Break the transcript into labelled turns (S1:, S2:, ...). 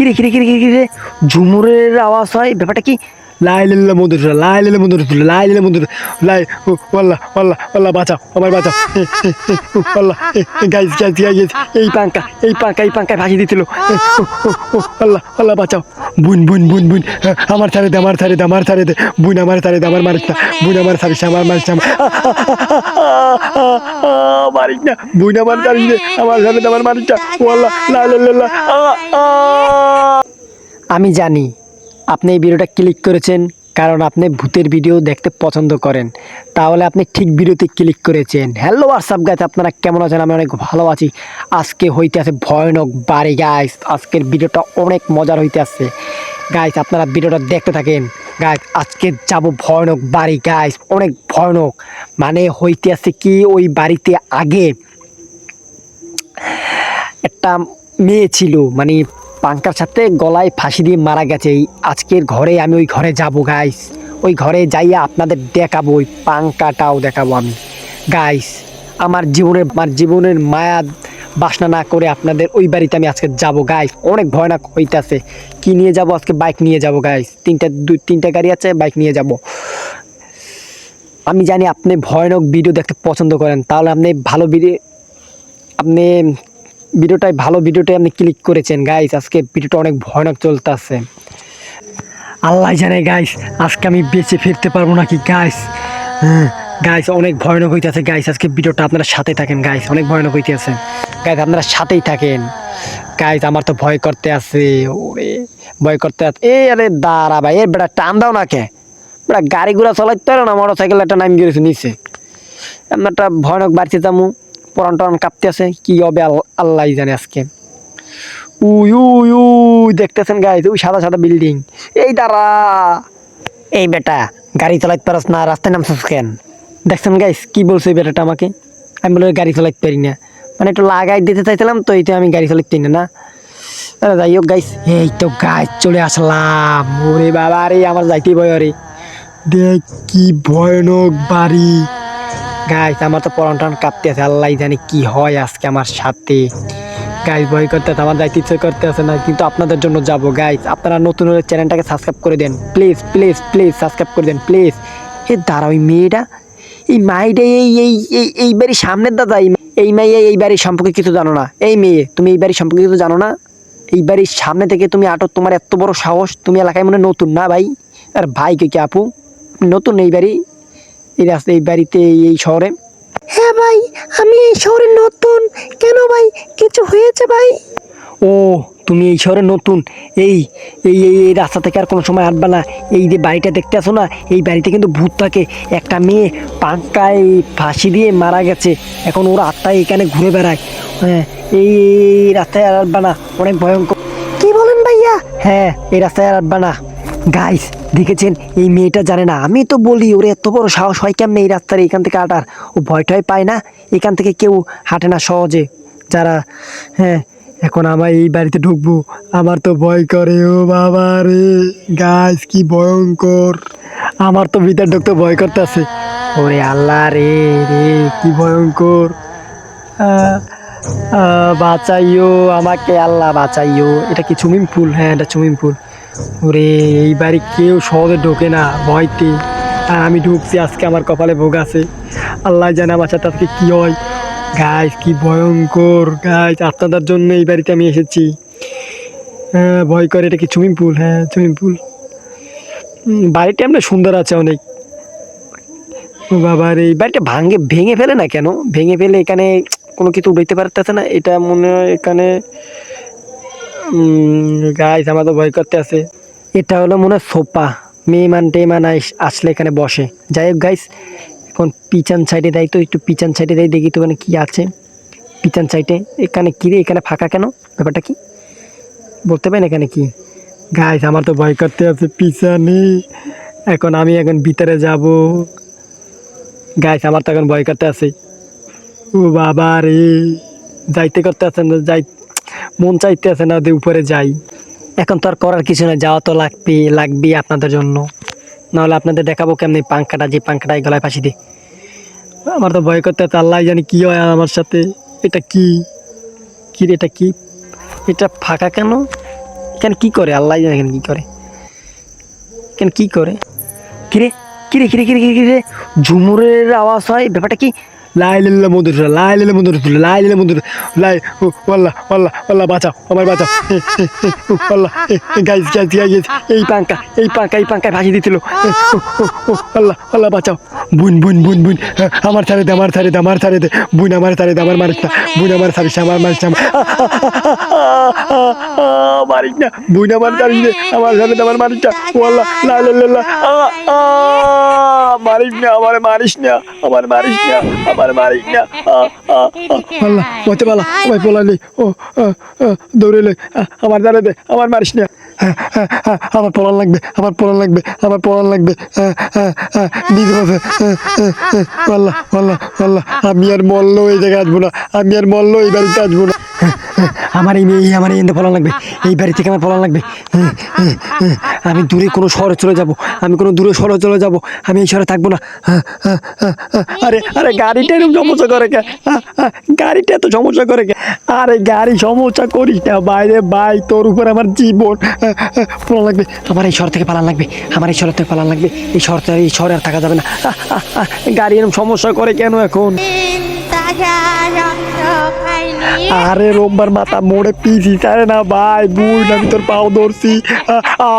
S1: কিরে কিরে কিরে কিরে কিরে ঝুমুরের আওয়াজ হয়। ব্যাপারটা কি? লাই লেলা মধুর লাই লেলা মধুর লাই লেলা মধুর লাই ও ওয়াল্লাহ ওয়াল্লাহ ওয়াল্লাহ বাঁচাও আমার বাঁচাও। ওয়াল্লাহ গাইস গাইস গাইস এই পাঙ্কা এই পাঙ্কা এই পাঙ্কায় ভাসি দিছিল। আল্লাহ আল্লাহ বাঁচাও। বুন বুন বুন বুন আমার ছাড়ে দে আমার ছাড়ে দে আমার ছাড়ে দে। বুন আমার ছাড়ে দে আমার মারিস না। বুন আমার ছাড়িস আমার মারিস না, মারিস না। বুন আমার ছাড়িস দে আমার ছাড়ে দে আমার মারিস না। ওয়াল্লাহ লা লা লা লা আ, আ। আমি জানি আপনি এই ভিডিওটা ক্লিক করেছেন, কারণ আপনি ভূতের ভিডিও দেখতে পছন্দ করেন। তাহলে আপনি ঠিক ভিডিওতে ক্লিক করেছেন। হ্যালো হোয়াটসঅ্যাপ গাইস আপনারা কেমন আছেন? আমি অনেক ভালো আছি। আজকে হইতে আছে ভয়ানক বাড়ি গাইস আজকের ভিডিওটা অনেক মজার হইতে আছে। গাইস আপনারা ভিডিওটা দেখতে থাকেন। গাইস আজকে যাব ভয়ানক বাড়ি গাইস অনেক ভয়ানক। মানে হইতে আছে কি, ওই বাড়িতে আগে একটা মেয়ে ছিল। মানে পাঙ্কার সাথে গলায় ফাঁসি দিয়ে মারা গেছে। এই আজকের ঘরে আমি ওই ঘরে যাব গাইস ওই ঘরে যাইয়া আপনাদের দেখাবো, ওই পাঙ্কাটাও দেখাবো আমি। গাইস আমার জীবনের আমার জীবনের মায়া বাসনা না করে আপনাদের ওই বাড়িতে আমি আজকে যাব গাইস অনেক ভয়ানক হইতেছে। কি নিয়ে যাব? আজকে বাইক নিয়ে যাব গাইস তিনটা, দুই, তিনটা গাড়ি আছে বাইক নিয়ে যাব। আমি জানি আপনি ভয়ানক ভিডিও দেখতে পছন্দ করেন। তাহলে আপনি ভালো ভিডিও আপনি ভিডিওটাই ভালো ভিডিওটাই আপনি ক্লিক করেছেন গাইস আজকে ভিডিওটা অনেক ভয়ানক চলতেছে। আল্লাহ জানে গাইস আজকে আমি বেঁচে ফিরতে পারব নাকি গাইস হ্যাঁ গাইস অনেক ভয়ানক হইতেছে গাইস আজকে ভিডিওটা আপনারা সাথে থাকেন গাইস অনেক ভয়ানক হইতেছে। গাইস আপনারা সাথেই থাকেন। গাইস আমার তো ভয় করতে আছে, ওরে, ভয় করতে আছে। এ আরে, দাঁড়া ভাই, এ বেটা টান দাও না কে? বেটা গাড়ি ঘোড়া চালাইতে পারো না মোটর সাইকেল একটা নাম গিয়েছে নিচে। একটা ভয়ানক বাড়িতে যামু পরান টরান কাঁপতে আছে, কি হবে আল্লাহ জানে আজকে। উই উই উই, দেখতেছেন গাইজ ওই সাদা সাদা বিল্ডিং এই দাঁড়া। এই বেটা, গাড়ি চালাইতে পারস না, রাস্তায় নামছিস কেন? দেখছেন গাইস কি বলছে বেটাটা আমাকে? আমি বলে গাড়ি চালাইতে পারি না। মানে একটু লাগাই দিতে চাইছিলাম, তো এইটা আমি গাড়ি চালাইতে পারি না আরে যাই হোক গাইস এই তো গাইস চলে আসলাম। ওরে বাবা রে আমার যাইতেই ভয় রে দেখ কি ভয়ানক বাড়ি। গাইস আমার তো পরন টরন কাঁপতে আছে, আল্লাহ জানি কি হয় আজকে আমার সাথে। গাইস ভয় করতে আমার যাইতে ইচ্ছে করতে আছে না, কিন্তু আপনাদের জন্য যাব গাইস আপনারা নতুন হলে চ্যানেলটাকে সাবস্ক্রাইব করে দেন। প্লিজ প্লিজ প্লিজ সাবস্ক্রাইব করে দেন প্লিজ এ দাঁড়া ওই মেয়েটা, এই মাইটা এই এই এই এই বাড়ির সামনের দাদা, এই মেয়ে এই বাড়ির সম্পর্কে কিছু জানো না। এই মেয়ে, তুমি এই বাড়ির সম্পর্কে কিছু জানো না? এই বাড়ির সামনে থেকে তুমি আটো, তোমার এত বড় সাহস, তুমি এলাকায় মনে নতুন না ভাই? আর ভাই কি আপু? নতুন এই বাড়ি? এই রাস্তা এই বাড়িতে এই- শহরে? হ্যাঁ ভাই আমি এই শহরে নতুন। কেন ভাই? কিছু হয়েছে ভাই? ও তুমি এই শহরে নতুন। এই এই এই এই রাস্তা থেকে আর কোনো সময় আসবে না। এই যে বাড়িটা দেখতে আসো না এই বাড়িতে কিন্তু ভূত থাকে। একটা মেয়ে পাঙ্কায় ফাঁসি দিয়ে মারা গেছে। এখন ওর আত্মায় এখানে ঘুরে বেড়ায়। হ্যাঁ এই রাস্তায় আর আসবে না। অনেক ভয়ঙ্কর। কি বলেন ভাইয়া? হ্যাঁ এই রাস্তায় আর আসবে না। গাইস দেখেছেন? এই মেয়েটা জানে না। আমি তো বলি, ওরে এত বড় সাহস হয় কেমনে এই রাস্তার এখান থেকে হাঁটার ও ভয় টয় পায় না? এখান থেকে কেউ হাঁটে না সহজে। যারা হ্যাঁ এখন আমার এই বাড়িতে ঢুকবো, আমার তো ভয় করে। ও বাবা রে! গাইস কি ভয়ঙ্কর! আমার তো ভিতর ঢুকতে ভয় করতে আছে ওরে আল্লাহ রে রে, কি ভয়ঙ্কর! বাঁচাইও আমাকে, আল্লাহ বাঁচাইও। এটা কি সুইমিং পুল? হ্যাঁ এটা সুইমিং পুল। ওরে, এই বাড়ি কেউ সহজে ঢোকে না, ভয়তে। আর আমি ঢুকছি, আজকে আমার কপালে ভোগ আছে। আল্লাহ জানে আমার সাথে আজকে কী হয়। গাছ কি ভয়ঙ্কর। গাছ আপনাদের জন্য এই বাড়িতে আমি এসেছি। হ্যাঁ ভয় করে, এটা কি সুইমিং পুল হ্যাঁ সুইমিং পুল বাড়িটা এমনি সুন্দর আছে অনেক। ও বাবা এই বাড়িটা ভাঙে, ভেঙে ফেলে না কেন? ভেঙে ফেলে এখানে কোনো কিছু উঠাইতে পারতেছে না। এটা মনে হয় এখানে গাইস আমার তো ভয় করতে আছে। এটা হলো মনে হয় সোফা মেহমান টেমান আসলে এখানে বসে। যাই হোক গাইস এখন পিছন সাইডে দেয় তো, একটু পিছন সাইডে দেয় দেখি তো ওখানে কী আছে। পিছন সাইডে এখানে কী রে, এখানে ফাঁকা কেন? ব্যাপারটা কি? বলতে পারেন এখানে কি? গাইস আমার তো ভয় করতে আছে, পিছনে। এখন আমি এখন ভিতরে যাব। গাইস আমার তো এখন ভয় করতে আছে। ও বাবা রে। যাইতে করতে আছেন যাই মন চাইতে আছে না যে উপরে যাই। এখন তো আর করার কিছু না যাওয়া তো লাগবে লাগবে আপনাদের জন্য। নাহলে আপনাদের দেখাবো কেমনি পাঙ্খাটা যে পাঙ্খাটা এই গলায় ফাঁসি দিয়ে। আমার তো ভয় করতে আল্লাহ জানি কী হয় আমার সাথে, এটা কি? কি এটা কি? এটা ফাঁকা কেন? কেন কি করে? আল্লাহ জানে কেন কী করে। কেন কি কিরে? কিরে কিরে কিরে কিরে কিরে ঝুমুরের আওয়াজ হয়, ব্যাপারটা কি? লাই লিল্লা মধুর লাই লিল্লা মধুর লাই লিল্লা মধুর লাই ও আল্লাহ আল্লাহ আল্লাহ বাঁচাও আমার বাঁচাও এ, এ, এ, ও, আল্লাহ গাইজ গাইজ গাইজ এই পাঙ্কা এই পাঙ্কা এই পাঙ্কায় ভাসি দিছিল এ, ও, ও, ও, আল্লাহ আল্লাহ বাঁচাও বুন বুন বুন বুন আমার ছাড়ে দে আমার ছাড়ে দে আমার ছাড়ে দে বুন আমার ছাড়ে দে আমার মারিস না বুন আমার ছাড়িস আমার মারিস না মারিস না বুন আমার ছাড়িস দে আমার ছাড়ে দে আমার মারিস না ও আল্লাহ লা লা লা লা আ, আ, মারিস না আমার মারিস না আমার মারিস না আমার মারিস না। আল্লাহ মতে পালা ওই পোলালি ও আ, আ, দৌড়ে আমার দাঁড়ে দে আমার মারিস না। আমার পড়ান লাগবে আমার পড়ান লাগবে আমার পড়ান লাগবে। হ্যাঁ, হ্যাঁ, আল্লাহ আল্লাহ আল্লাহ আমি আর মরলেও এই জায়গায় আসব না আমি আর মরলেও এই বাড়িতে আসব না। আমার এই মেয়ে আমার এই পড়ান লাগবে এই বাড়ি থেকে আমার পড়ান লাগবে। আমি দূরে কোনো শহরে চলে যাব আমি কোনো দূরে শহরে চলে যাব আমি এই শহরে থাকব না। হ্যাঁ, হ্যাঁ, হ্যাঁ, আরে আরে গাড়িটা এরকম সমস্যা করে কে? গাড়িটা এত সমস্যা করে কে? আরে গাড়ি সমস্যা করিস না বাইরে বাই তোর উপর আমার জীবন। হ্যাঁ, লাগবে আমার এই শহর থেকে পালান লাগবে আমার এই শহর থেকে পালান লাগবে এই শহর এই শহরে আর থাকা যাবে না। গাড়ি এরকম সমস্যা করে কেন এখন? আরে রোববার মাথা মোড়ে পিছি তারে না ভাই বুঝ আমি তোর পাও ধরছি আহ, আহ